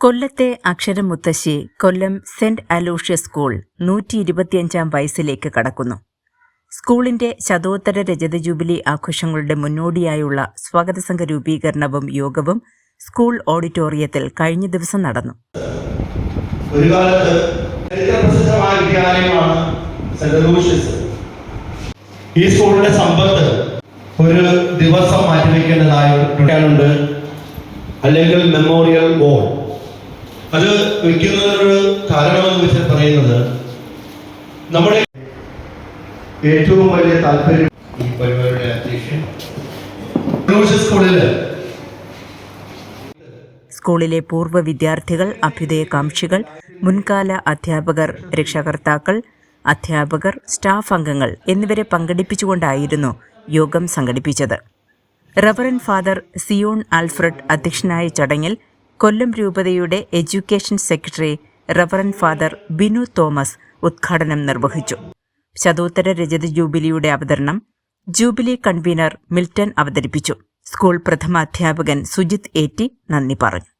കൊല്ലത്തെ അക്ഷരമുത്തശ്ശി Kollam saint Aloysius school നൂറ്റി ഇരുപത്തിയഞ്ചാം വയസ്സിലേക്ക് കടക്കുന്നു. സ്കൂളിന്റെ ശതോത്തര രജത ജൂബിലി ആഘോഷങ്ങളുടെ മുന്നോടിയായുള്ള സ്വാഗതസംഘ രൂപീകരണവും യോഗവും സ്കൂൾ ഓഡിറ്റോറിയത്തിൽ കഴിഞ്ഞ ദിവസം നടന്നു. ഒരു കാലത്ത് ചരിത്രപ്രസിദ്ധമായ വിദ്യാലയമാണ് സെന്റ് അലൂഷ്യസ് ഈ സ്കൂളിന്റെ സമ്പത്ത് ഒരു ദിവസം മാറ്റിവെക്കേണ്ടതായിട്ടുണ്ട് അല്ലെങ്കിൽ മെമ്മോറിയൽ വോൾ വെക്കുന്നതിനൊരു കാരണമെന്ന് വെച്ചാൽ പറയുന്നത് നമ്മുടെ ഏറ്റവും വലിയ താല്പര്യം ഈ പരിപാടിയുടെ അധ്യക്ഷൻ. സ്കൂളിൽ സ്കൂളിലെ പൂർവ വിദ്യാർത്ഥികൾ അഭ്യുദയകാംക്ഷികൾ മുൻകാല അധ്യാപകർ രക്ഷകർത്താക്കൾ അധ്യാപകർ സ്റ്റാഫ് അംഗങ്ങൾ എന്നിവരെ പങ്കെടുപ്പിച്ചുകൊണ്ടായിരുന്നു യോഗം സംഘടിപ്പിച്ചത്. റവറൻ ഫാദർ സിയോൺ ആൽഫ്രഡ് അധ്യക്ഷനായ ചടങ്ങിൽ കൊല്ലം രൂപതയുടെ education secretary reverend father Binu Thomas ഉദ്ഘാടനം നിർവഹിച്ചു. ശതോത്തര രജത ജൂബിലിയുടെ അവതരണം ജൂബിലി കൺവീനർ മിൽട്ടൺ അവതരിപ്പിച്ചു. സ്കൂൾ പ്രഥമ അധ്യാപകൻ സുജിത് ഏറ്റി നന്ദി പറഞ്ഞു.